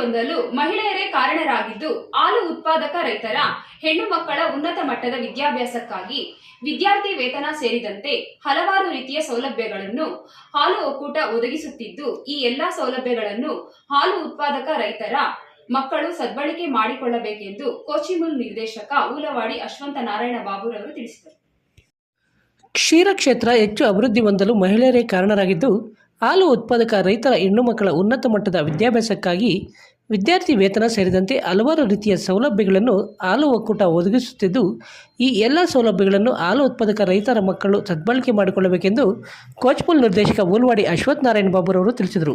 ಹೊಂದಲು ಮಹಿಳೆಯರೇ ಕಾರಣರಾಗಿದ್ದು ಹಾಲು ಉತ್ಪಾದಕ ರೈತರ, ಹೆಣ್ಣು ಮಕ್ಕಳ ಉನ್ನತ ಮಟ್ಟದ ವಿದ್ಯಾಭ್ಯಾಸಕ್ಕಾಗಿ ವಿದ್ಯಾರ್ಥಿ ವೇತನ ಸೇರಿದಂತೆ ಹಲವಾರು ರೀತಿಯ ಸೌಲಭ್ಯಗಳನ್ನು ಹಾಲು ಒಕ್ಕೂಟ ಒದಗಿಸುತ್ತಿದ್ದು, ಈ ಎಲ್ಲಾ ಸೌಲಭ್ಯಗಳನ್ನು ಹಾಲು ಉತ್ಪಾದಕ ರೈತರ ಮಕ್ಕಳು ಸದ್ಬಳಕೆ ಮಾಡಿಕೊಳ್ಳಬೇಕೆಂದು ಕೋಚಿಮುಲ್ ನಿರ್ದೇಶಕ ಊಲವಾಡಿ ಅಶ್ವಂತ ನಾರಾಯಣ ಬಾಬುರವರು ತಿಳಿಸಿದರು. ಕ್ಷೀರಕ್ಷೇತ್ರ ಹೆಚ್ಚು ಅಭಿವೃದ್ಧಿ ಹೊಂದಲು ಮಹಿಳೆಯರೇ ಕಾರಣರಾಗಿದ್ದು ಹಾಲು ಉತ್ಪಾದಕ ರೈತರ ಹೆಣ್ಣು ಮಕ್ಕಳ ಉನ್ನತ ಮಟ್ಟದ ವಿದ್ಯಾಭ್ಯಾಸಕ್ಕಾಗಿ ವಿದ್ಯಾರ್ಥಿ ವೇತನ ಸೇರಿದಂತೆ ಹಲವಾರು ರೀತಿಯ ಸೌಲಭ್ಯಗಳನ್ನು ಹಾಲು ಒಕ್ಕೂಟ ಒದಗಿಸುತ್ತಿದ್ದು, ಈ ಎಲ್ಲ ಸೌಲಭ್ಯಗಳನ್ನು ಹಾಲು ಉತ್ಪಾದಕ ರೈತರ ಮಕ್ಕಳು ಸದ್ಬಳಕೆ ಮಾಡಿಕೊಳ್ಳಬೇಕೆಂದು ಕೋಚ್ಪುಲ್ ನಿರ್ದೇಶಕ ಊಲ್ವಾಡಿ ಅಶ್ವಥ್ ನಾರಾಯಣ ಬಾಬುರವರು ತಿಳಿಸಿದರು.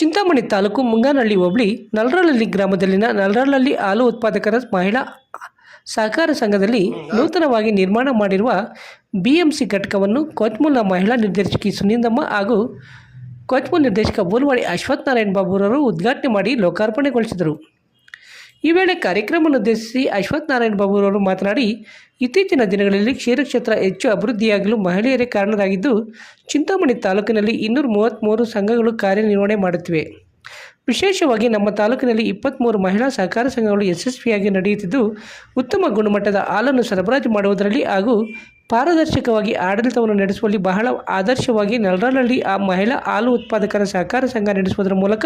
ಚಿಂತಾಮಣಿ ತಾಲೂಕು ಮುಂಗಾನಹಳ್ಳಿ ಹೋಬಳಿ ನಲ್ರಳ್ಳಿ ಗ್ರಾಮದಲ್ಲಿನ ನಲ್ರಳಲ್ಲಿ ಹಾಲು ಉತ್ಪಾದಕರ ಮಹಿಳಾ ಸಹಕಾರ ಸಂಘದಲ್ಲಿ ನೂತನವಾಗಿ ನಿರ್ಮಾಣ ಮಾಡಿರುವ ಬಿಎಂಸಿ ಘಟಕವನ್ನು ಕೋಚ್ಮೂಲ ಮಹಿಳಾ ನಿರ್ದೇಶಕಿ ಸುನೀಂದಮ್ಮ ಹಾಗೂ ಕೋಚ್ಮೂಲ್ ನಿರ್ದೇಶಕ ಬೋಲ್ವಾಡಿ ಅಶ್ವಥ್ ನಾರಾಯಣ್ ಬಾಬುರವರು ಉದ್ಘಾಟನೆ ಮಾಡಿ ಲೋಕಾರ್ಪಣೆಗೊಳಿಸಿದರು. ಈ ವೇಳೆ ಕಾರ್ಯಕ್ರಮವನ್ನು ಉದ್ದೇಶಿಸಿ ಅಶ್ವಥ್ ನಾರಾಯಣ್ ಬಾಬುರವರು ಮಾತನಾಡಿ ಇತ್ತೀಚಿನ ದಿನಗಳಲ್ಲಿ ಕ್ಷೀರಕ್ಷೇತ್ರ ಹೆಚ್ಚು ಅಭಿವೃದ್ಧಿಯಾಗಲು ಮಹಿಳೆಯರೇ ಕಾರಣರಾಗಿದ್ದು ಚಿಂತಾಮಣಿ ತಾಲೂಕಿನಲ್ಲಿ ಇನ್ನೂರ ಮೂವತ್ತ್ಮೂರು ಸಂಘಗಳು ಕಾರ್ಯನಿರ್ವಹಣೆ ಮಾಡುತ್ತಿವೆ. ವಿಶೇಷವಾಗಿ ನಮ್ಮ ತಾಲೂಕಿನಲ್ಲಿ ಇಪ್ಪತ್ತ್ಮೂರು ಮಹಿಳಾ ಸಹಕಾರ ಸಂಘಗಳು ಯಶಸ್ವಿಯಾಗಿ ನಡೆಯುತ್ತಿದ್ದು, ಉತ್ತಮ ಗುಣಮಟ್ಟದ ಹಾಲನ್ನು ಸರಬರಾಜು ಮಾಡುವುದರಲ್ಲಿ ಹಾಗೂ ಪಾರದರ್ಶಕವಾಗಿ ಆಡಳಿತವನ್ನು ನಡೆಸುವಲ್ಲಿ ಬಹಳ ಆದರ್ಶವಾಗಿ ನಲ್ರಳ್ಳಿ ಆ ಮಹಿಳಾ ಹಾಲು ಉತ್ಪಾದಕರ ಸಹಕಾರ ಸಂಘ ನಡೆಸುವುದರ ಮೂಲಕ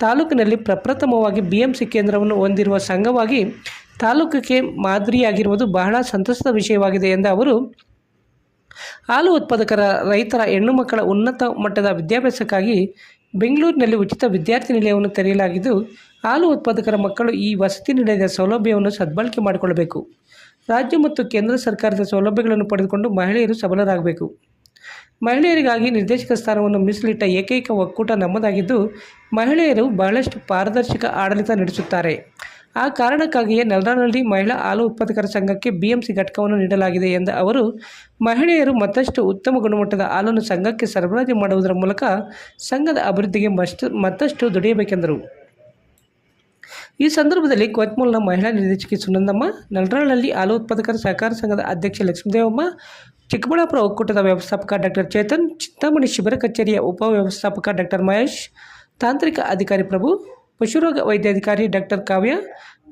ತಾಲೂಕಿನಲ್ಲಿ ಪ್ರಪ್ರಥಮವಾಗಿ ಬಿಎಂಸಿ ಕೇಂದ್ರವನ್ನು ಹೊಂದಿರುವ ಸಂಘವಾಗಿ ತಾಲೂಕಿಗೆ ಮಾದರಿಯಾಗಿರುವುದು ಬಹಳ ಸಂತಸದ ವಿಷಯವಾಗಿದೆ ಎಂದ ಅವರು, ಹಾಲು ಉತ್ಪಾದಕರ ರೈತರ ಹೆಣ್ಣು ಮಕ್ಕಳ ಉನ್ನತ ಮಟ್ಟದ ವಿದ್ಯಾಭ್ಯಾಸಕ್ಕಾಗಿ ಬೆಂಗಳೂರಿನಲ್ಲಿ ಉಚಿತ ವಿದ್ಯಾರ್ಥಿ ನಿಲಯವನ್ನು ತೆರೆಯಲಾಗಿದ್ದು, ಹಾಲು ಉತ್ಪಾದಕರ ಮಕ್ಕಳು ಈ ವಸತಿ ನಿಲಯದ ಸೌಲಭ್ಯವನ್ನು ಸದ್ಬಳಕೆ ಮಾಡಿಕೊಳ್ಳಬೇಕು. ರಾಜ್ಯ ಮತ್ತು ಕೇಂದ್ರ ಸರ್ಕಾರದ ಸೌಲಭ್ಯಗಳನ್ನು ಪಡೆದುಕೊಂಡು ಮಹಿಳೆಯರು ಸಬಲರಾಗಬೇಕು. ಮಹಿಳೆಯರಿಗಾಗಿ ನಿರ್ದೇಶಕ ಸ್ಥಾನವನ್ನು ಮೀಸಲಿಟ್ಟ ಏಕೈಕ ಒಕ್ಕೂಟ ನಮ್ಮದಾಗಿದ್ದು, ಮಹಿಳೆಯರು ಬಹಳಷ್ಟು ಪಾರದರ್ಶಕ ಆಡಳಿತ ನಡೆಸುತ್ತಾರೆ. ಆ ಕಾರಣಕ್ಕಾಗಿಯೇ ನಲ್ರಾನಲ್ಲಿ ಮಹಿಳಾ ಹಾಲು ಉತ್ಪಾದಕರ ಸಂಘಕ್ಕೆ ಬಿಎಂಸಿ ಘಟಕವನ್ನು ನೀಡಲಾಗಿದೆ ಎಂದ ಅವರು, ಮಹಿಳೆಯರು ಮತ್ತಷ್ಟು ಉತ್ತಮ ಗುಣಮಟ್ಟದ ಹಾಲನ್ನು ಸಂಘಕ್ಕೆ ಸರಬರಾಜು ಮಾಡುವುದರ ಮೂಲಕ ಸಂಘದ ಅಭಿವೃದ್ಧಿಗೆ ಮತ್ತಷ್ಟು ದುಡಿಯಬೇಕೆಂದರು. ಈ ಸಂದರ್ಭದಲ್ಲಿ ಕೊತ್ಮೂಲ್ನ ಮಹಿಳಾ ನಿರ್ದೇಶಕಿ ಸುನಂದಮ್ಮ ನಲ್ರಾಳಲ್ಲಿ ಹಾಲು ಉತ್ಪಾದಕರ ಸಹಕಾರ ಸಂಘದ ಅಧ್ಯಕ್ಷ ಲಕ್ಷ್ಮೀದೇವಮ್ಮ, ಚಿಕ್ಕಬಳ್ಳಾಪುರ ಒಕ್ಕೂಟದ ವ್ಯವಸ್ಥಾಪಕ ಡಾಕ್ಟರ್ ಚೇತನ್, ಚಿಂತಾಮಣಿ ಶಿಬಿರ ಕಚೇರಿಯ ಉಪವ್ಯವಸ್ಥಾಪಕ ಡಾಕ್ಟರ್ ಮಹೇಶ್, ತಾಂತ್ರಿಕ ಅಧಿಕಾರಿ ಪ್ರಭು ಪಶುರೋಗ ವೈದ್ಯಾಧಿಕಾರಿ ಡಾಕ್ಟರ್ ಕಾವ್ಯ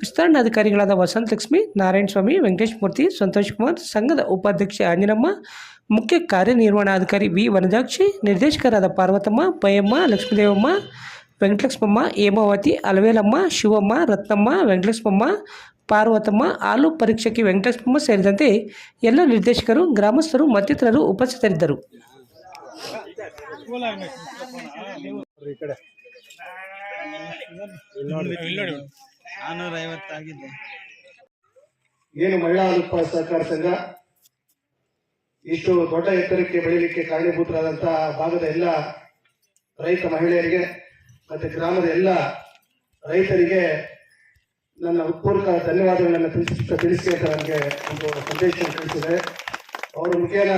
ವಿಸ್ತರಣಾಧಿಕಾರಿಗಳಾದ ವಸಂತ ಲಕ್ಷ್ಮಿ, ನಾರಾಯಣ ಸ್ವಾಮಿ, ವೆಂಕಟೇಶ್ ಮೂರ್ತಿ, ಸಂತೋಷ್ ಕುಮಾರ್, ಸಂಘದ ಉಪಾಧ್ಯಕ್ಷ ಆಂಜನಮ್ಮ ಮುಖ್ಯ ಕಾರ್ಯನಿರ್ವಹಣಾಧಿಕಾರಿ ವಿ ವನಜಾಕ್ಷಿ, ನಿರ್ದೇಶಕರಾದ ಪಾರ್ವತಮ್ಮ, ಪಯಮ್ಮ, ಲಕ್ಷ್ಮೀದೇವಮ್ಮ, ವೆಂಕಟಲಕ್ಷ್ಮಮ್ಮ, ಹೇಮಾವತಿ, ಅಲವೇಲಮ್ಮ, ಶಿವಮ್ಮ, ರತ್ನಮ್ಮ, ವೆಂಕಟಲಕ್ಷ್ಮಮ್ಮ, ಪಾರ್ವತಮ್ಮ, ಹಾಲು ಪರೀಕ್ಷಕಿ ವೆಂಕಟಲಕ್ಷ್ಮಮ್ಮ ಸೇರಿದಂತೆ ಎಲ್ಲ ನಿರ್ದೇಶಕರು, ಗ್ರಾಮಸ್ಥರು, ಮತ್ತಿತರರು ಉಪಸ್ಥಿತರಿದ್ದರು. ನಾನೂರ ಐವತ್ತಾಗಿದೆ ಏನು ಮಹಿಳಾ ಅನುಪ ಸಹಕಾರ ಸಂಘ? ಇಷ್ಟು ದೊಡ್ಡ ಎತ್ತರಕ್ಕೆ ಬೆಳೀಲಿಕ್ಕೆ ಕಾರಣೀಭೂತರಾದಂತಹ ಭಾಗದ ಎಲ್ಲ ರೈತ ಮಹಿಳೆಯರಿಗೆ ಮತ್ತೆ ಗ್ರಾಮದ ಎಲ್ಲ ರೈತರಿಗೆ ನನ್ನ ಉತ್ಪೂರ್ವಕ ಧನ್ಯವಾದಗಳನ್ನು ತಿಳಿಸಿ ತಿಳಿಸಿ ಅಂತ ನನಗೆ ಒಂದು ಸಂದೇಶ ತಿಳಿಸಿದೆ ಅವರ ಮುಖೇನ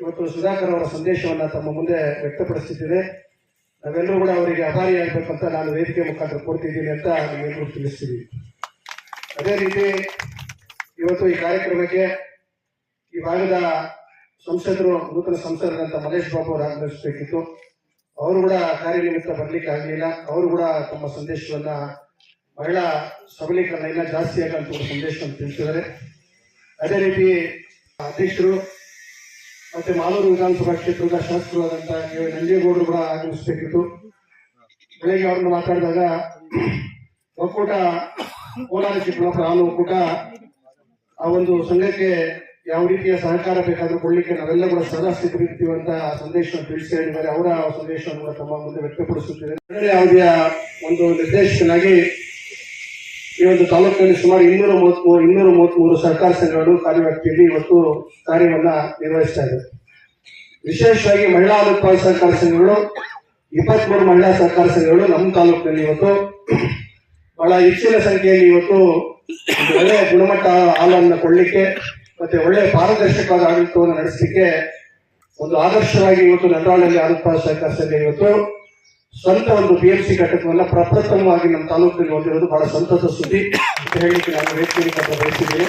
ಇವತ್ತು ಸುಧಾಕರ್ ಅವರ ಸಂದೇಶವನ್ನು ತಮ್ಮ ಮುಂದೆ ವ್ಯಕ್ತಪಡಿಸುತ್ತಿದ್ದೇನೆ. ನಾವೆಲ್ಲರೂ ಕೂಡ ಅವರಿಗೆ ಆಭಾರಿಯಾಗಬೇಕಂತ ನಾನು ವೇದಿಕೆ ಮುಖಾಂತರ ಕೊಡ್ತಿದ್ದೀನಿ ಅಂತ ನಿಮ್ಮೆಲ್ಲರೂ ತಿಳಿಸ್ತೀನಿ. ಅದೇ ರೀತಿ ಇವತ್ತು ಈ ಕಾರ್ಯಕ್ರಮಕ್ಕೆ ಈ ಭಾಗದ ಸಂಸದರು, ನೂತನ ಸಂಸದರಂತ ಮಹೇಶ್ ಬಾಬು ಅವರು ಆಗಮಿಸಬೇಕಿತ್ತು. ಅವರು ಕೂಡ ಕಾರ್ಯನಿಮಿತ್ತ ಬರ್ಲಿಕ್ಕೆ ಆಗಲಿಲ್ಲ. ಅವರು ಕೂಡ ತಮ್ಮ ಸಂದೇಶವನ್ನ ಮಹಿಳಾ ಸಬಲೀಕರಣ ಇನ್ನ ಜಾಸ್ತಿ ಆಗಂತ ಸಂದೇಶವನ್ನು ತಿಳಿಸಿದ್ದಾರೆ. ಅದೇ ರೀತಿ ಅಧ್ಯಕ್ಷರು ಮತ್ತೆ ಮಾಲೂರು ವಿಧಾನಸಭಾ ಕ್ಷೇತ್ರದ ಶಾಸಕರಾದಂತಹ. ನಂಜೇಗೌಡರು ಕೂಡ ಆಗಮಿಸಬೇಕಿತ್ತು ಬೆಳಗ್ಗೆ ಅವ್ರನ್ನ ಮಾತಾಡಿದಾಗ, ಒಕ್ಕೂಟ ಕೋಲಾರ ಚಿಕ್ಕಬಳ್ಳಾಪುರ ಹಾಲು ಒಕ್ಕೂಟ, ಆ ಒಂದು ಸಂಘಕ್ಕೆ ಯಾವ ರೀತಿಯ ಸಹಕಾರ ಬೇಕಾದ್ರೂ ಕೊಡ್ಲಿಕ್ಕೆ ನಾವೆಲ್ಲ ಕೂಡ ಸದಾ ಸಿದ್ಧರಿರ್ತೀವಿ ಅಂತ ಸಂದೇಶವನ್ನು ತಿಳಿಸಿ ಹೇಳಿದ್ದಾರೆ ಅವರ ಸಂದೇಶವನ್ನು ತಮ್ಮ ಮುಂದೆ ವ್ಯಕ್ತಪಡಿಸುತ್ತಿದ್ದಾರೆ ಯಾವುದೇ ಒಂದು ನಿರ್ದೇಶಕನಾಗಿ ಈ ಒಂದು ತಾಲೂಕಿನಲ್ಲಿ ಸುಮಾರು ಇನ್ನೂರ ಮೂವತ್ಮೂರು ಇನ್ನೂರ ಮೂವತ್ಮೂರು ಸಹಕಾರ ಸಂಘಗಳು ಕಾರ್ಯವ್ಯಾಪ್ತಿಯಲ್ಲಿ ಇವತ್ತು ಕಾರ್ಯವನ್ನ ನಿರ್ವಹಿಸ್ತಾ ಇದೆ ವಿಶೇಷವಾಗಿ ಮಹಿಳಾ ಉತ್ಪಾದಕ ಸಹಕಾರ ಸಂಘಗಳು, ಇಪ್ಪತ್ಮೂರು ಮಹಿಳಾ ಸಹಕಾರ ಸಂಘಗಳು ನಮ್ಮ ತಾಲೂಕಿನಲ್ಲಿ ಇವತ್ತು ಬಹಳ ಹೆಚ್ಚಿನ ಸಂಖ್ಯೆಯಲ್ಲಿ ಇವತ್ತು ಒಳ್ಳೆಯ ಗುಣಮಟ್ಟ ಹಾಲನ್ನು ಕೊಡಲಿಕ್ಕೆ ಮತ್ತೆ ಒಳ್ಳೆಯ ಪಾರದರ್ಶಕವಾದ ಆಡಳಿತವನ್ನು ನಡೆಸಲಿಕ್ಕೆ ಒಂದು ಆದರ್ಶವಾಗಿ ಇವತ್ತು ನಂದ್ರಾಳಲ್ಲಿ ಹಾಲು ಉತ್ಪಾದಕ ಸಹಕಾರ ಸಂಘ ಇವತ್ತು ಸ್ವಂತ ಒಂದು ಬಿ ಎಂ ಸಿ ಘಟಕವನ್ನ ಪ್ರಪ್ರಥಮವಾಗಿ ನಮ್ಮ ತಾಲೂಕಿನಲ್ಲಿ ಹೊಂದಿರೋದು ಬಹಳ ಸಂತಸ ಸುದ್ದಿ ಅಂತ ಹೇಳಲಿಕ್ಕೆ ನಾನು ವೇದಿಕೆ ಬಯಸಿದ್ದೇನೆ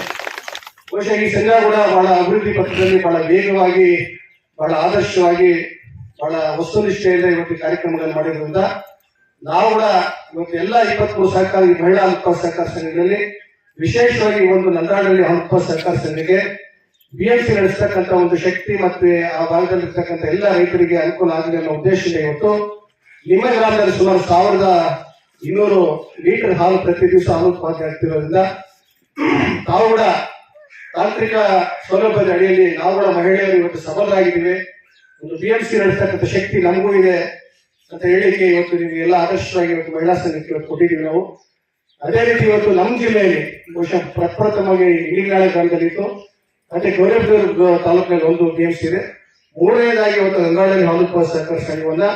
ಬಹುಶಃ ಈ ಸಂಘ ಕೂಡ ಬಹಳ ಅಭಿವೃದ್ಧಿ ಪಥದಲ್ಲಿ ಬಹಳ ವೇಗವಾಗಿ, ಬಹಳ ಆದರ್ಶವಾಗಿ, ಬಹಳ ವಸ್ತುನಿಷ್ಠೆಯಿಂದ ಇವತ್ತು ಕಾರ್ಯಕ್ರಮಗಳನ್ನು ಮಾಡಿರೋದ್ರಿಂದ ನಾವು ಕೂಡ ಇವತ್ತು ಎಲ್ಲ ಇಪ್ಪತ್ಮೂರು ಸಹಕಾರಿ ಮಹಿಳಾ ಅನುತ್ಪಾದ ಸಹಕಾರ ಸಂಘದಲ್ಲಿ ವಿಶೇಷವಾಗಿ ಒಂದು ನಂದಾಡಲ್ಲಿ ಅನುತ್ಪಾದ ಸಹಕಾರ ಸಂಘಕ್ಕೆ ಸಿ ನಡೆಸ್ತಕ್ಕಂಥ ಒಂದು ಶಕ್ತಿ ಮತ್ತೆ ಆ ಭಾಗದಲ್ಲಿರ್ತಕ್ಕಂಥ ಎಲ್ಲ ರೈತರಿಗೆ ಅನುಕೂಲ ಆಗಲಿ ಅನ್ನೋ ಉದ್ದೇಶದಿಂದ ಇವತ್ತು ನಿಮ್ಮ ಗ್ರಾಮದಲ್ಲಿ ಸುಮಾರು ಸಾವಿರದ ಇನ್ನೂರು ಲೀಟರ್ ಹಾಲು ಪ್ರತಿ ದಿವಸ ಹಾಲು ಉತ್ಪಾದನೆ ಆಗ್ತಿರೋದ್ರಿಂದ, ತಾವು ಕೂಡ ತಾಂತ್ರಿಕ ಸೌಲಭ್ಯದ ಅಡಿಯಲ್ಲಿ ನಾವು ಕೂಡ ಮಹಿಳೆಯರು ಇವತ್ತು ಸಬಲರಾಗಿದ್ದೀವಿ. ಒಂದು ಬಿ ಎಂ ಸಿ ನಡೆಸ್ತಕ್ಕಂಥ ಶಕ್ತಿ ನಮಗೂ ಇದೆ ಅಂತ ಹೇಳಿಕೆ ಇವತ್ತು ನಿಮಗೆ ಎಲ್ಲ ಆದರ್ಶವಾಗಿ ಇವತ್ತು ಮಹಿಳಾ ಸಂಘಕ್ಕೆ ಇವತ್ತು ಕೊಟ್ಟಿದ್ದೀವಿ ನಾವು. ಅದೇ ರೀತಿ ಇವತ್ತು ನಮ್ಮ ಜಿಲ್ಲೆಯಲ್ಲಿ ಬಹುಶಃ ಪ್ರಪ್ರಥಮವಾಗಿ ಇಲಿಗಾಳ ಗ್ರಾಮದಲ್ಲಿ ಇತ್ತು ಮತ್ತೆ ಗೌರವದುರ್ಗ ತಾಲೂಕಿನಲ್ಲಿ ಒಂದು ಬಿ ಎಂ ಸಿ ಇದೆ. ಮೂರನೇದಾಗಿ ಇವತ್ತು ಗಂಗಾಳಲ್ಲಿ ಹಾಲು ಸಹಕಾರ ಸಂಘವನ್ನ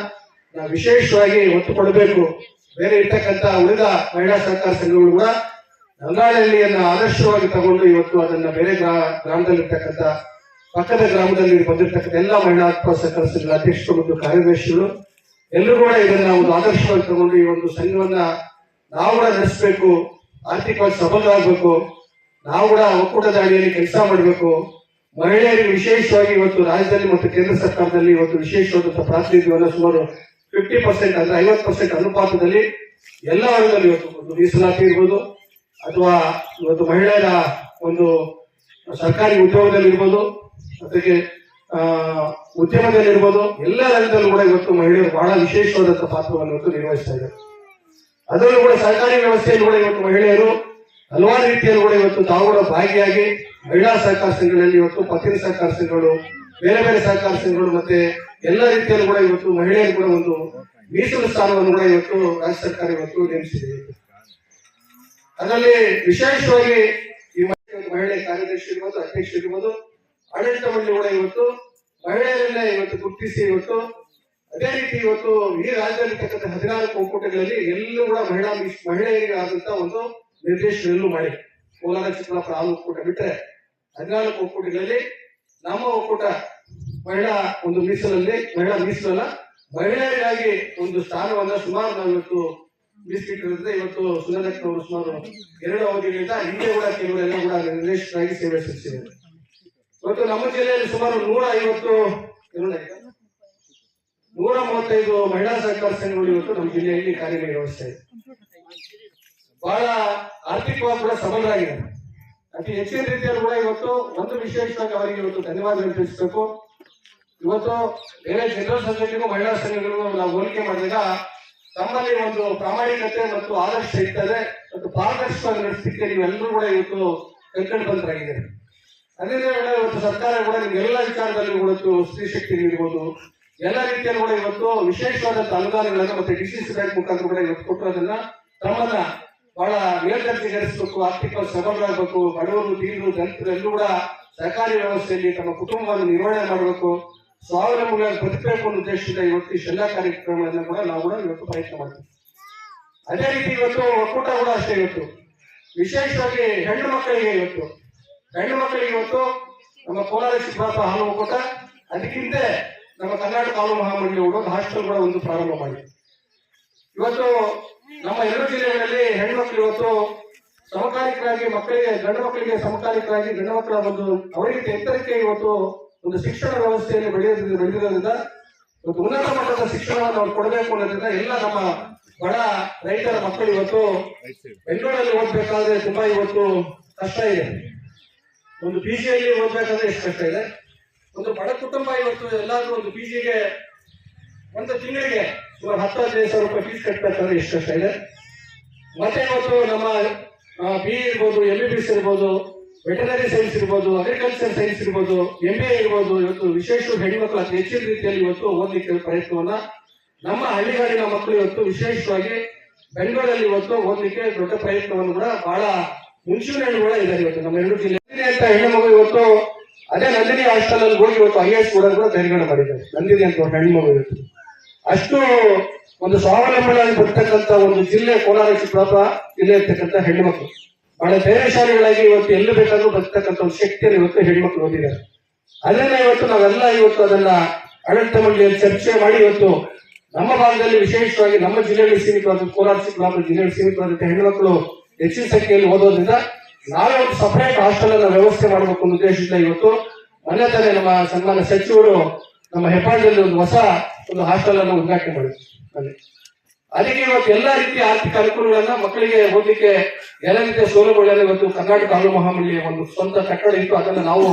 ನಾವು ವಿಶೇಷವಾಗಿ ಒತ್ತು ಕೊಡಬೇಕು. ಬೇರೆ ಇರ್ತಕ್ಕಂತ ಉಳಿದ ಮಹಿಳಾ ಸಹಕಾರ ಸಂಘಗಳು ಕೂಡ ಗಂಗಾಳಲ್ಲಿಯನ್ನ ಆದರ್ಶವಾಗಿ ತಗೊಂಡು ಇವತ್ತು ಅದನ್ನ ಬೇರೆ ಗ್ರಾ- ಗ್ರಾಮದಲ್ಲಿರ್ತಕ್ಕಂಥ ಪಕ್ಕದ ಗ್ರಾಮದಲ್ಲಿ ಬಂದಿರತಕ್ಕಂಥ ಎಲ್ಲ ಮಹಿಳಾ ಸಹಕಾರ ಸಂಘಗಳ ಅಧ್ಯಕ್ಷರು ಮತ್ತು ಕಾರ್ಯದರ್ಶಿಗಳು ಎಲ್ಲರೂ ಕೂಡ ಇದನ್ನ ಒಂದು ಆದರ್ಶವಾಗಿ ತಗೊಂಡು ಈ ಒಂದು ಸಂಘವನ್ನ ನಾವು ಕೂಡ ನಡೆಸಬೇಕು, ಆರ್ಥಿಕವಾಗಿ ಸಬಲರಾಗಬೇಕು, ನಾವು ಕೂಡ ಒಕ್ಕೂಟದ ಅಡಿಯಲ್ಲಿ ಕೆಲಸ ಮಾಡಬೇಕು. ಮಹಿಳೆಯರಿಗೆ ವಿಶೇಷವಾಗಿ ಇವತ್ತು ರಾಜ್ಯದಲ್ಲಿ ಮತ್ತು ಕೇಂದ್ರ ಸರ್ಕಾರದಲ್ಲಿ ಇವತ್ತು ವಿಶೇಷವಾದಂತಹ ಪ್ರಾತಿನಿಧ್ಯವನ್ನು ಸುಮಾರು ಫಿಫ್ಟಿ ಪರ್ಸೆಂಟ್ ಅಂದ್ರೆ ಐವತ್ತು ಪರ್ಸೆಂಟ್ ಅನುಪಾತದಲ್ಲಿ ಎಲ್ಲ ವರ್ಗದಲ್ಲಿ ಇವತ್ತು ಒಂದು ಮೀಸಲಾತಿ ಇರ್ಬೋದು ಅಥವಾ ಇವತ್ತು ಮಹಿಳೆಯರ ಒಂದು ಸರ್ಕಾರಿ ಉದ್ಯೋಗದಲ್ಲಿ ಇರ್ಬೋದು ಜೊತೆಗೆ ಆ, ಉದ್ಯಮದಲ್ಲಿ ಇರ್ಬೋದು ಎಲ್ಲ ರಂಗದಲ್ಲೂ ಕೂಡ ಇವತ್ತು ಮಹಿಳೆಯರು ಬಹಳ ವಿಶೇಷವಾದಂತಹ ಪಾತ್ರವನ್ನು ಇವತ್ತು ನಿರ್ವಹಿಸ್ತಾ ಇದ್ದಾರೆ. ಅದರಲ್ಲೂ ಕೂಡ ಸರ್ಕಾರಿ ವ್ಯವಸ್ಥೆಯಲ್ಲಿ ಕೂಡ ಇವತ್ತು ಮಹಿಳೆಯರು ಹಲವಾರು ರೀತಿಯಲ್ಲಿ ಕೂಡ ಇವತ್ತು ತಾವು ಕೂಡ ಭಾಗಿಯಾಗಿ ಮಹಿಳಾ ಸಹಕಾರ ಸಂಘಗಳಲ್ಲಿ ಇವತ್ತು ಪತ್ತಿನ ಸಹಕಾರ ಸಂಘಗಳು ಬೇರೆ ಬೇರೆ ಸಹಕಾರ ಸಂಘಗಳು ಮತ್ತೆ ಎಲ್ಲ ರೀತಿಯಲ್ಲೂ ಕೂಡ ಇವತ್ತು ಮಹಿಳೆಯರು ಕೂಡ ಒಂದು ಮೀಸಲು ಸ್ಥಾನವನ್ನು ಕೂಡ ಇವತ್ತು ರಾಜ್ಯ ಸರ್ಕಾರ ಇವತ್ತು ನೇಮಿಸಿದೆ. ಅದರಲ್ಲಿ ವಿಶೇಷವಾಗಿ ಈ ಮಹಿಳೆ ಕಾರ್ಯದರ್ಶಿ ಇರ್ಬೋದು ಅಧ್ಯಕ್ಷ ಇರ್ಬೋದು ಆಡಳಿತ ಮಂಡಳಿ ಕೂಡ ಇವತ್ತು ಮಹಿಳೆಯರನ್ನೇ ಇವತ್ತು ಗುರುತಿಸಿ ಇವತ್ತು ಅದೇ ರೀತಿ ಇವತ್ತು ಈ ರಾಜ್ಯದಲ್ಲಿರ್ತಕ್ಕಂಥ ಹದಿನಾಲ್ಕು ಒಕ್ಕೂಟಗಳಲ್ಲಿ ಎಲ್ಲೂ ಕೂಡ ಮಹಿಳಾ ಮಹಿಳೆಯರಿಗೆ ಆದಂತ ಒಂದು ನಿರ್ದೇಶನ ಎಲ್ಲೂ ಮಾಡಿ ಕೋಲಾರ ಚಿಕ್ಕಬಳ್ಳಾಪುರ ಹಾಲು ಒಕ್ಕೂಟ ಬಿಟ್ಟರೆ ಹದಿನಾಲ್ಕು ಒಕ್ಕೂಟಗಳಲ್ಲಿ ನಮ್ಮ ಒಕ್ಕೂಟ ಮಹಿಳಾ ಒಂದು ಮೀಸಲಲ್ಲಿ, ಮಹಿಳಾ ಮೀಸಲಲ್ಲ, ಮಹಿಳೆಯರಿಗಾಗಿ ಒಂದು ಸ್ಥಾನವನ್ನ ಸುಮಾರು ನಾವು ಇವತ್ತು ಮೀಸಲಿಟ್ಟಿರುತ್ತೆ ಇವತ್ತು ಸುನಂದಕ್ಕವರು ಸುಮಾರು ಎರಡು ಅವಧಿಗಳಿಂದ ಹಿಂದೆ ಕೂಡ ಕೆಲವರೆಲ್ಲ ಕೂಡ ನಿರ್ದೇಶಕರಾಗಿ ಸೇವೆ ಸಲ್ಲಿಸಿದ್ದಾರೆ. ಇವತ್ತು ನಮ್ಮ ಜಿಲ್ಲೆಯಲ್ಲಿ ಸುಮಾರು ನೂರ ಐವತ್ತು ನೂರ ಮೂವತ್ತೈದು ಮಹಿಳಾ ಸಹಕಾರ ಸಂಘಗಳು ಇವತ್ತು ನಮ್ಮ ಜಿಲ್ಲೆಯಲ್ಲಿ ಕಾರ್ಯನಿರ್ವಹಿಸ್ತಾ ಇದೆ. ಬಹಳ ಆರ್ಥಿಕವಾಗಿ ಕೂಡ ಸಬಲರಾಗಿದ್ದಾರೆ ಅತಿ ಹೆಚ್ಚಿನ ರೀತಿಯಲ್ಲಿ ಕೂಡ ಇವತ್ತು ಒಂದು ವಿಶೇಷವಾಗಿ ಅವರಿಗೆ ಇವತ್ತು ಧನ್ಯವಾದ ತಿಳಿಸಬೇಕು. ಇವತ್ತು ಬೇರೆ ಜನರಲ್ ಸಂಘಟನೆಗೂ ಮಹಿಳಾ ಸಂಘಗಳಿಗೂ ನಾವು ಹೋಲಿಕೆ ಮಾಡಿದಾಗ ತಮ್ಮಲ್ಲಿ ಒಂದು ಪ್ರಾಮಾಣಿಕತೆ ಮತ್ತು ಆದರ್ಶ ಇರ್ತದೆ ಮತ್ತು ಪಾರದರ್ಶಕವಾಗಿ ನಡೆಸಲಿಕ್ಕೆ ನೀವೆಲ್ಲರೂ ಕೂಡ ಇವತ್ತು ಕೈಕಂಡು ಬಂದರಾಗಿದ್ದೀರಿ ಅದೇ ಇವತ್ತು ಸರ್ಕಾರ ಕೂಡ ನಿಮ್ಗೆಲ್ಲ ವಿಚಾರದಲ್ಲಿ ಕೂಡ ಸ್ತ್ರೀ ಶಕ್ತಿ ನೀಡಬಹುದು ಎಲ್ಲ ರೀತಿಯಲ್ಲಿ ಕೂಡ ಇವತ್ತು ವಿಶೇಷವಾದಂತಹ ಅನುದಾನಗಳನ್ನು ಮತ್ತೆ ಡಿಸಿಸಿ ಬ್ಯಾಂಕ್ ಮುಖಾಂತರ ಕೂಡ ಇವತ್ತು ಕೊಟ್ಟಿರೋದನ್ನ ತಮ್ಮನ್ನ ಬಹಳ ನಡೆಸಬೇಕು ಆರ್ಥಿಕ ಸಬಲರಾಗಬೇಕು ಬಡವರು, ದೀನರು ದಲಿತರು ಕೂಡ ಸರ್ಕಾರಿ ವ್ಯವಸ್ಥೆಯಲ್ಲಿ ತಮ್ಮ ಕುಟುಂಬವನ್ನು ನಿರ್ವಹಣೆ ಮಾಡಬೇಕು. ಸ್ವಾವಲಂಬಿಗಳಾಗಿ ಬದುಕಬೇಕು ಅನ್ನೋ ಉದ್ದೇಶದಿಂದ ಇವತ್ತು ಇಷ್ಟೆಲ್ಲ ಕಾರ್ಯಕ್ರಮಗಳನ್ನ ಕೂಡ ನಾವು ಕೂಡ ಇವತ್ತು ಪ್ರಯತ್ನ ಮಾಡ್ತೀವಿ. ಅದೇ ರೀತಿ ಇವತ್ತು ಒಕ್ಕೂಟ ಕೂಡ ಅಷ್ಟೇ ಇವತ್ತು. ವಿಶೇಷವಾಗಿ ಹೆಣ್ಣು ಮಕ್ಕಳಿಗೆ ಇವತ್ತು. ಹೆಣ್ಣು ಮಕ್ಕಳಿಗೆ ಇವತ್ತು ನಮ್ಮ ಕೋಲಾರ ಚಿಕ್ಕಬಳ್ಳಾಪುರ ಹಾಲು ಒಕ್ಕೂಟ. ಅದಕ್ಕಿಂತ ನಮ್ಮ ಕರ್ನಾಟಕ ಹಾಲು ಮಹಾಮಂಡಳಿ ಹಾಸ್ಟೆಲ್ ಕೂಡ ಒಂದು ಪ್ರಾರಂಭ ಮಾಡಿ ಇವತ್ತು ನಮ್ಮ ಎರಡು ಜಿಲ್ಲೆಗಳಲ್ಲಿ ಹೆಣ್ಮಕ್ಳು ಇವತ್ತು ಸಮಕಾಲಿಕರಾಗಿ ಮಕ್ಕಳಿಗೆ, ಗಂಡು ಮಕ್ಕಳಿಗೆ ಸಮಕಾಲಿಕರಾಗಿ ಗಂಡು ಮಕ್ಕಳ ಒಂದು ಅವರಿಗೆ ಎತ್ತರಕ್ಕೆ ಇವತ್ತು ಒಂದು ಶಿಕ್ಷಣ ವ್ಯವಸ್ಥೆಯಲ್ಲಿ ಬೆಳೆಯೋದ್ರಿಂದ ಬೆಳೆದಿರೋದ್ರಿಂದ ಇವತ್ತು ಉನ್ನತ ಮಟ್ಟದ ಶಿಕ್ಷಣವನ್ನು ಅವ್ರು ಕೊಡಬೇಕು ಅನ್ನೋದ್ರಿಂದ ಎಲ್ಲ ನಮ್ಮ ಬಡ ರೈತರ ಮಕ್ಕಳು ಇವತ್ತು ಬೆಂಗಳೂರಲ್ಲಿ ಓದ್ಬೇಕಾದ್ರೆ ತುಂಬಾ ಇವತ್ತು ಕಷ್ಟ ಇದೆ. ಒಂದು ಪಿ ಜಿಯಲ್ಲಿ ಓದ್ಬೇಕಾದ್ರೆ ಎಷ್ಟು ಕಷ್ಟ ಇದೆ? ಒಂದು ಬಡ ಕುಟುಂಬ ಇವತ್ತು ಎಲ್ಲಾದ್ರೂ ಒಂದು ಪಿ ಜಿಗೆ ಒಂದು ತಿಂಗಳಿಗೆ ಸುಮಾರು ಹತ್ತು ಹದಿನೈದು ಸಾವಿರ ರೂಪಾಯಿ ಫೀಸ್ ಕಟ್ಟಬೇಕಂದ್ರೆ ಎಷ್ಟು ಕಷ್ಟ ಇದೆ? ಮತ್ತೆ ಇವತ್ತು ನಮ್ಮ ಬಿ ಇರ್ಬೋದು ಎಂ ಬಿ ಬಿ ಎಸ್ ಇರ್ಬೋದು ವೆಟನರಿ ಸೈನ್ಸ್ ಇರ್ಬೋದು ಅಗ್ರಿಕಲ್ಚರ್ ಸೈನ್ಸ್ ಇರ್ಬೋದು ಎಂ ಎ ಇರ್ಬೋದು, ಇವತ್ತು ವಿಶೇಷ ಹೆಣ್ಮಕ್ಳು ಅತಿ ಹೆಚ್ಚಿನ ರೀತಿಯಲ್ಲಿ ಇವತ್ತು ಓದಲಿಕ್ಕೆ ಪ್ರಯತ್ನವನ್ನ ನಮ್ಮ ಹಳ್ಳಿಗಾಡಿನ ಮಕ್ಕಳು ಇವತ್ತು ವಿಶೇಷವಾಗಿ ಬೆಂಗಳೂರಲ್ಲಿ ಇವತ್ತು ಓದಲಿಕ್ಕೆ ದೊಡ್ಡ ಪ್ರಯತ್ನವನ್ನು ಕೂಡ ಬಹಳ ಮುಂಚೂಣಿಯಲ್ಲಿ ಕೂಡ ಇದ್ದಾರೆ ಇವತ್ತು ನಮ್ಮ ಎರಡು ಜಿಲ್ಲೆ. ಅಂತ ಹೆಣ್ಣು ಮಗು ಇವತ್ತು ಅದೇ ನಂದಿನಿ ಹಾಸ್ಟೆಲ್ ಅಲ್ಲಿ ಹೋಗಿ ಇವತ್ತು ಐ ಎಸ್ ಕೂಡ ತೆರೆಗಡೆ ಮಾಡಿದ್ದಾರೆ. ನಂದಿನಿ ಅಂತ ಹೆಣ್ಣು ಮಗು ಇವತ್ತು. ಅಷ್ಟು ಒಂದು ಸ್ವಾವಲಂಬನೆಯಾಗಿ ಬರ್ತಕ್ಕಂಥ ಒಂದು ಜಿಲ್ಲೆ ಕೋಲಾರ ಪ್ರಾಪ ಜಿಲ್ಲೆ ಇರ್ತಕ್ಕಂಥ ಹೆಣ್ಣುಮಕ್ಳು ಬಹಳ ಧೈರ್ಯಶಾಲಿಗಳಾಗಿ ಇವತ್ತು ಎಲ್ಲಿ ಬೇಕಾದ್ರೂ ಬರ್ತಕ್ಕಂಥ ಒಂದು ಶಕ್ತಿಯನ್ನು ಇವತ್ತು ಹೆಣ್ಮಕ್ಳು ಓದಿದ್ದಾರೆ ಅದನ್ನ ಇವತ್ತು ನಾವೆಲ್ಲ ಇವತ್ತು ಅದನ್ನ ಆಡಳಿತ ಮಂಡಳಿಯಲ್ಲಿ ಚರ್ಚೆ ಮಾಡಿ ಇವತ್ತು ನಮ್ಮ ಭಾಗದಲ್ಲಿ ವಿಶೇಷವಾಗಿ ನಮ್ಮ ಜಿಲ್ಲೆಯಲ್ಲಿ ಸೀಮಿತವಾದ ಕೋಲಾರ ಚಿಕ್ಕಬಳ್ಳಾಪುರ ಜಿಲ್ಲೆಯಲ್ಲಿ ಸೀಮಿತವಾದಂತಹ ಹೆಣ್ಮಕ್ಳು ಹೆಚ್ಚಿನ ಸಂಖ್ಯೆಯಲ್ಲಿ ಓದೋದ್ರಿಂದ ನಾವೇ ಒಂದು ಸಪರೇಟ್ ಹಾಸ್ಟೆಲ್ ಅನ್ನ ವ್ಯವಸ್ಥೆ ಮಾಡಬೇಕು ಅನ್ನೋ ಉದ್ದೇಶದಿಂದ ಇವತ್ತು ಮೊನ್ನೆ ತಾನೇ ನಮ್ಮ ಸನ್ಮಾನ್ಯ ಸಚಿವರು ನಮ್ಮ ಹೆಬ್ಬಾಳದಲ್ಲಿ ಒಂದು ಹೊಸ ಒಂದು ಹಾಸ್ಟೆಲ್ ಅನ್ನು ಉದ್ಘಾಟನೆ ಮಾಡಿದ್ವಿ ಅಲ್ಲಿ. ಅದಕ್ಕೆ ಇವತ್ತು ಎಲ್ಲಾ ರೀತಿಯ ಆರ್ಥಿಕ ಅನುಕೂಲಗಳನ್ನ ಮಕ್ಕಳಿಗೆ ಓದಲಿಕ್ಕೆ ಎಲ್ಲ ರೀತಿಯ ಸೌಲಭ್ಯಗಳನ್ನು ಇವತ್ತು ಕರ್ನಾಟಕ ಹಾಲು ಮಹಾಮಂಡಳಿಯ ಒಂದು ಸ್ವಂತ ಕಟ್ಟಡ ಇತ್ತು. ಅದನ್ನ ನಾವು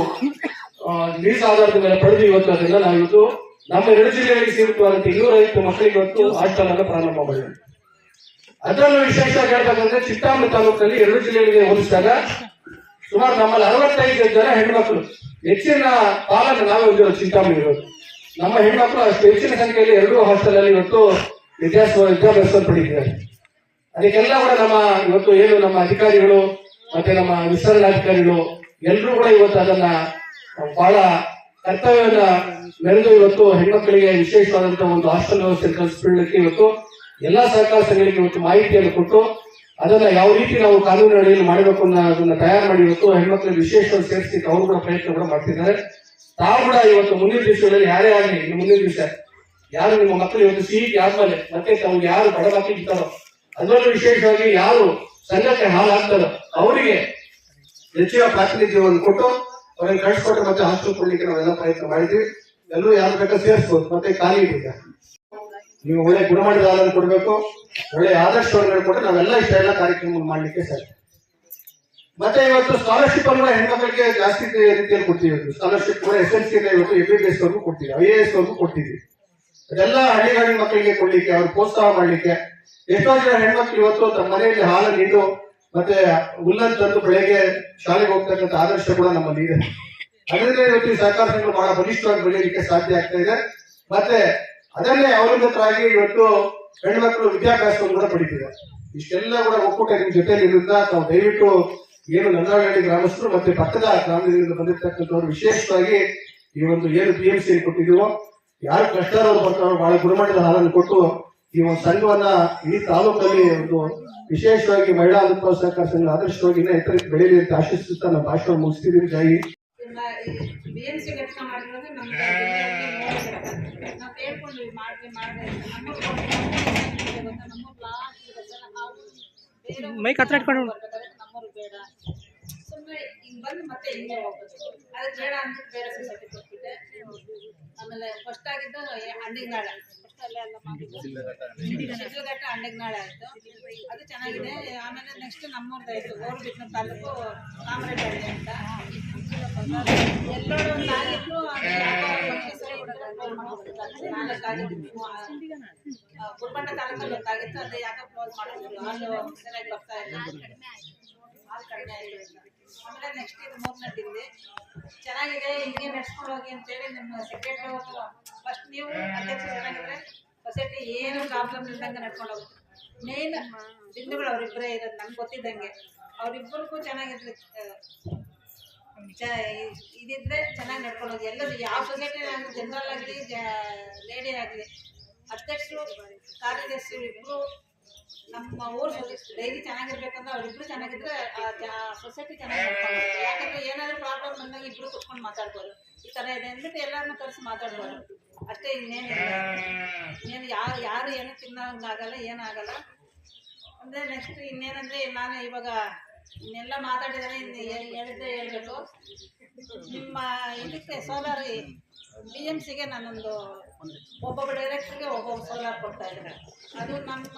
ಲೀಸ್ ಆಧಾರದ ಮೇಲೆ ಪಡೆದು ಇವತ್ತು ಅದನ್ನ ನಾವು ಇವತ್ತು ನಮ್ಮ ಎರಡು ಜಿಲ್ಲೆಗಳಿಗೆ ಸೀಮಿತವಾದಂತೆ ಇನ್ನೂರೈವತ್ತು ಮಕ್ಕಳಿಗೆ ಇವತ್ತು ಹಾಸ್ಟೆಲ್ ಅನ್ನು ಪ್ರಾರಂಭ ಮಾಡಿದೆ ಅದರಲ್ಲೂ ವಿಶೇಷವಾಗಿ ಹೇಳ್ಬೇಕಂದ್ರೆ ಚಿತ್ತಾಮಣಿ ತಾಲೂಕಲ್ಲಿ ಎರಡು ಜಿಲ್ಲೆಗಳಿಗೆ ಹೋಲಿಸಿದಾಗ ಸುಮಾರು ನಮ್ಮಲ್ಲಿ ಅರವತ್ತೈದು ಜನ ಹೆಣ್ಮಕ್ಳು ಹೆಚ್ಚಿನ ಪಾಲನ್ನು ನಾವೇ ಹೊಂದಿರೋದು ಚಿಂತಾಮಣಿ ಇರೋದು ನಮ್ಮ ಹೆಣ್ಮಕ್ಳು ಹೆಚ್ಚಿನ ಸಂಖ್ಯೆಯಲ್ಲಿ ಎರಡೂ ಹಾಸ್ಟೆಲ್ ಇವತ್ತು ವಿದ್ಯಾಸ ವಿದ್ಯಾಭ್ಯಾಸ ಪಡೆದಿದ್ದಾರೆ. ಅದಕ್ಕೆಲ್ಲ ಕೂಡ ನಮ್ಮ ಇವತ್ತು ಏನು ನಮ್ಮ ಅಧಿಕಾರಿಗಳು ಮತ್ತೆ ನಮ್ಮ ವಿಸ್ತರಣಾಧಿಕಾರಿಗಳು ಎಲ್ಲರೂ ಕೂಡ ಇವತ್ತು ಅದನ್ನ ಬಹಳ ಕರ್ತವ್ಯವನ್ನ ಮೆರೆದು ಇವತ್ತು ಹೆಣ್ಮಕ್ಳಿಗೆ ವಿಶೇಷವಾದಂತಹ ಒಂದು ಹಾಸ್ಟೆಲ್ ವ್ಯವಸ್ಥೆ ಕಲ್ಪಿಸಲಿಕ್ಕೆ ಇವತ್ತು ಎಲ್ಲಾ ಸರ್ಕಾರ ಸಂಘಗಳಿಗೆ ಇವತ್ತು ಮಾಹಿತಿಯನ್ನು ಕೊಟ್ಟು ಅದನ್ನ ಯಾವ ರೀತಿ ನಾವು ಕಾನೂನು ಅಡಿಯಲ್ಲಿ ಮಾಡಬೇಕು ಅನ್ನೋ ಅದನ್ನ ತಯಾರು ಮಾಡಿ ಇವತ್ತು ಹೆಣ್ಮಕ್ಳಿಗೆ ವಿಶೇಷವಾಗಿ ಸೇರಿಸಿ ಅವರು ಕೂಡ ಪ್ರಯತ್ನ ಕೂಡ ಮಾಡ್ತಿದ್ದಾರೆ. ತಾವು ಕೂಡ ಇವತ್ತು ಮುಂದಿನ ದಿವಸದಲ್ಲಿ ಯಾರೇ ಆಗಲಿ ಮುಂದಿನ ದಿವಸ ಯಾರು ನಿಮ್ಮ ಮಕ್ಕಳು ಇವತ್ತು ಸಿಹಿ ಆದ್ಮೇಲೆ ಮತ್ತೆ ತಮ್ಗೆ ಯಾರು ಬಡ ಮಕ್ಕಳು ಇರ್ತಾರೋ, ಅದರಲ್ಲೂ ವಿಶೇಷವಾಗಿ ಯಾರು ಸಂಘಕ್ಕೆ ಹಾಳಾಗ್ತಾರೋ, ಅವರಿಗೆ ಹೆಚ್ಚಿನ ಪ್ರಾತಿನಿಧ್ಯವನ್ನು ಕೊಟ್ಟು ಅವರಿಗೆ ಕಳಿಸ್ಕೊಟ್ಟು ಮತ್ತೆ ಹಾಸ್ಟೆಲ್ ಕೊಡ್ಲಿಕ್ಕೆ ನಾವೆಲ್ಲ ಪ್ರಯತ್ನ ಮಾಡಿದ್ವಿ. ಎಲ್ಲರೂ ಯಾರು ಬೇಕಾದ್ರೆ ಸೇರಿಸ್ಬೋದು, ಮತ್ತೆ ಖಾಲಿ ನೀವು ಒಳ್ಳೆ ಗುಣಮಟ್ಟದ ಆಧಾರ ಕೊಡಬೇಕು, ಒಳ್ಳೆ ಆದರ್ಶವನ್ನು ಕೊಟ್ಟು ನಾವೆಲ್ಲ ಇಷ್ಟೆಲ್ಲ ಕಾರ್ಯಕ್ರಮ ಮಾಡಲಿಕ್ಕೆ ಸಾಧ್ಯ. ಮತ್ತೆ ಇವತ್ತು ಸ್ಕಾಲರ್ಶಿಪ್ ಅನ್ನು ಹೆಣ್ಮಕ್ಳಿಗೆ ಜಾಸ್ತಿ ರೀತಿಯಲ್ಲಿ ಕೊಡ್ತೀವಿ ಸ್ಕಾಲರ್ಶಿಪ್ ಕೂಡ ಎಸ್ ಎಲ್ ಸಿ ಇವತ್ತು ಎಂ ಬಿ ಬಿ ಎಸ್ ವರ್ಗೂ ಕೊಡ್ತೀವಿ ಐ ಎ ಎಸ್ ವರ್ಗೂ ಕೊಡ್ತೀವಿ. ಅದೆಲ್ಲ ಹಳ್ಳಿಗಾಡಿ ಮಕ್ಕಳಿಗೆ ಕೊಡ್ಲಿಕ್ಕೆ, ಅವ್ರು ಪ್ರೋತ್ಸಾಹ ಮಾಡ್ಲಿಕ್ಕೆ. ಎಷ್ಟೋ ಜನ ಹೆಣ್ಮಕ್ಳು ಇವತ್ತು ತಮ್ಮ ಮನೆಯಲ್ಲಿ ಹಾಲು ಇಟ್ಟು ಮತ್ತೆ ಉಲ್ಲನ್ ತಂದು ಬೆಳಗ್ಗೆ ಶಾಲೆಗೆ ಹೋಗ್ತಕ್ಕಂಥ ಆದರ್ಶ ಕೂಡ ನಮ್ಮಲ್ಲಿ ಇದೆ. ಅದರಿಂದ ಇವತ್ತು ಸಹಕಾರ ಸಂಘಗಳು ಬಹಳ ಬಲಿಷ್ಠವಾಗಿ ಬೆಳೆಯಲಿಕ್ಕೆ ಸಾಧ್ಯ ಆಗ್ತಾ ಇದೆ. ಮತ್ತೆ ಅದನ್ನೇ ಅವಲಂಬಿತರಾಗಿ ಇವತ್ತು ಹೆಣ್ಮಕ್ಳು ವಿದ್ಯಾಭ್ಯಾಸವನ್ನು ಕೂಡ ಪಡಿತಿದ್ದಾರೆ. ಇಷ್ಟೆಲ್ಲ ಕೂಡ ಒಕ್ಕೂಟ ನಿಮ್ ಜೊತೆಲಿ ಇರೋದ್ರಿಂದ ತಾವು ದಯವಿಟ್ಟು ಏನು ನಂದನಹಳ್ಳಿ ಗ್ರಾಮಸ್ಥರು ಮತ್ತೆ ಪಕ್ಕದ ಗ್ರಾಮದಿಂದ ಬಂದಿರತಕ್ಕಂಥವ್ರು ವಿಶೇಷವಾಗಿ ಈ ಒಂದು ಏನು ಪಿ ಎಂ ಸಿ ಕೊಟ್ಟಿದೀವೋ ಯಾರು ಕಷ್ಟದವ್ರು ಬರ್ತಾರೋ ಬಹಳ ಗುಣಮಟ್ಟದ ಹಾಲನ್ನು ಕೊಟ್ಟು ಈ ಒಂದು ಸಂಘವನ್ನ ಈ ತಾಲೂಕಲ್ಲಿ ಒಂದು ವಿಶೇಷವಾಗಿ ಮಹಿಳಾ ಅನುಭವ ಸಹಕಾರ ಸಂಘ ಆದರ್ಶವಾಗಿ ಇನ್ನೂ ಎತ್ತರಕ್ಕೆ ಬೆಳೆಯಲಿ ಅಂತ ಆಶಿಸುತ್ತಾ ನಮ್ಮ ಭಾಷಣ ಮುಗಿಸ್ತಿದ್ದೀನಿ ಜೈ ಹಿಂದ್. ಬಿ ಎಂ ಸಿ ಘಟಕ ಮಾಡಿರೋದು ನಾವು ಕೇಳ್ಕೊಂಡ್ವಿ ಮಾಡ್ರಿ ಮಾಡ್ರಿ ಅಂತ. ನಮ್ಮೂರ್ ಗೊತ್ತಾ ನಮ್ಮೂರ್ ಲಾಸ್ಟ್ ಇರುತ್ತಲ್ಲ ಮೈಕ್ ಹತ್ರ ಇಟ್ಕೊಂಡು ಬರ್ಬೇಕಾದ್ರೆ ಬೇಡ. ಸುಮ್ಮನೆ ಹಿಂಗ್ ಬಂದು ಮತ್ತೆ ಹಿಂಗೆ ಹೋಗ್ಬೇಕು. ಅದಕ್ಕೆ ಬೇಡ ಅಂದ್ಬಿಟ್ಟು ಬೇರೆ ಸೊಸೈಟಿ ಕೊಟ್ಬಿಟ್ಟೆ ಆಮೇಲೆ ಫಸ್ಟ್ ಆಗಿದ್ದು ಅಂಡಿಗ್ನಾಳ ಫಸ್ಟ್ ಅಲ್ಲೇ ಎಲ್ಲ ಮಾಡಿದ್ದು ಶಿಡ್ಲಘಟ್ಟ ಅಂಡಿಗ್ನಾಳ ಆಯ್ತು. ಅದು ಚೆನ್ನಾಗಿದೆ. ಆಮೇಲೆ ನೆಕ್ಸ್ಟ್ ನಮ್ಮೂರ್ದು ಆಯ್ತು. ಗೌರಬಿಟ್ನ ತಾಲೂಕು ಅಲ್ಲಿ ಅಂತ. ಎಲ್ಲರೂ ಒಂದು ಆಗಿತ್ತು ಅದು ಯಾಕೋ ಒಂದು ಸರಿ ಬಿಡೋದು ನಾಲ್ಕು ಆಗಿತ್ತು ಆ, ಗುಲ್ಬರ್ಗ ತಾಲೂಕಲ್ಲಿ ಒಂದಾಗಿತ್ತು ಅದು ಯಾಕೋ ಕ್ಲೋಸ್ ಮಾಡಿದ್ರು ಹಾಲು ಸರಿಯಾಗಿ ಬರ್ತಾ ಇಲ್ಲ. ಹಾಲು ಆಮೇಲೆ ನೆಕ್ಸ್ಟ್ ಇದು ಮೂರನೇ ತಿಂಡಿ ಚೆನ್ನಾಗಿದೆ, ಹಿಂಗೆ ನಡ್ಸ್ಕೊಂಡು ಹೋಗಿ ಅಂತೇಳಿ ನಿಮ್ಮ ಸೆಕ್ರೆಟರಿ ಫಸ್ಟ್ ನೀವು ಅಧ್ಯಕ್ಷ ಚೆನ್ನಾಗಿದ್ರೆ ಸೊಸೈಟಿ ಏನು ಪ್ರಾಬ್ಲಮ್ ಇಲ್ದಂಗೆ ನಡ್ಕೊಂಡು ಹೋಗುತ್ತೆ. ಮೇನ್ ಬಿಂದುಗಳು ಅವರಿಬ್ಬರೇ ಇರೋದು, ನಂಗೆ ಗೊತ್ತಿದ್ದಂಗೆ. ಅವರಿಬ್ಬರಿಗೂ ಚೆನ್ನಾಗಿದ್ರೆ ಇದಿದ್ರೆ ಚೆನ್ನಾಗಿ ನಡ್ಕೊಂಡು ಹೋಗಿ. ಎಲ್ಲರೂ ಯಾವ ಸೊಸೈಟಿ ಜನರಲ್ ಆಗಲಿ ಲೇಡಿ ಆಗಲಿ, ಅಧ್ಯಕ್ಷರು ಕಾರ್ಯದರ್ಶಿಗಳು ಇಬ್ಬರು ನಮ್ಮ ಊರು ಡೈಲಿ ಚೆನ್ನಾಗಿರ್ಬೇಕಂದ್ರೆ ಅವ್ರಿಬ್ರು ಚೆನ್ನಾಗಿದ್ರೆ ಸೊಸೈಟಿ ಚೆನ್ನಾಗಿ. ಯಾಕಂದ್ರೆ ಏನಾದ್ರು ಪ್ರಾಬ್ಲಮ್ ಬಂದಾಗ ಇಬ್ರು ಕುತ್ಕೊಂಡು ಮಾತಾಡ್ಬೋದು. ಈ ಥರ ಇದೆ ಅಂದ್ಬಿಟ್ಟು ಎಲ್ಲರನ್ನೂ ಕರೆಸಿ ಮಾತಾಡ್ಬೋದು. ಅಷ್ಟೇ ಇನ್ನೇನಿಲ್ಲ. ಇನ್ನೇನು ಯಾರು ಯಾರು ಏನು ತಿನ್ನೋಂಗಾಗಲ್ಲ, ಏನಾಗಲ್ಲ. ಅಂದ್ರೆ ನೆಕ್ಸ್ಟ್ ಇನ್ನೇನಂದ್ರೆ ನಾನು ಇವಾಗ ಇನ್ನೆಲ್ಲ ಮಾತಾಡಿದರೆ, ಇನ್ನು ಹೇಳಿದ್ದೆ ಹೇಳಬೇಕು. ನಿಮ್ಮ ಇದಕ್ಕೆ ಸೋಲಾರ್ ಬಿ ಎಂ ಸಿಗೆ ನಾನೊಂದು ಒಬ್ಬೊಬ್ಬ ಡೈರೆಕ್ಟ್ರಿಗೆ ಒಬ್ಬೊಬ್ಬ ಸೋಲಾರ್ ಕೊಡ್ತಾ ಇದ್ದಾರೆ. ಅದು ನಮ್ಮ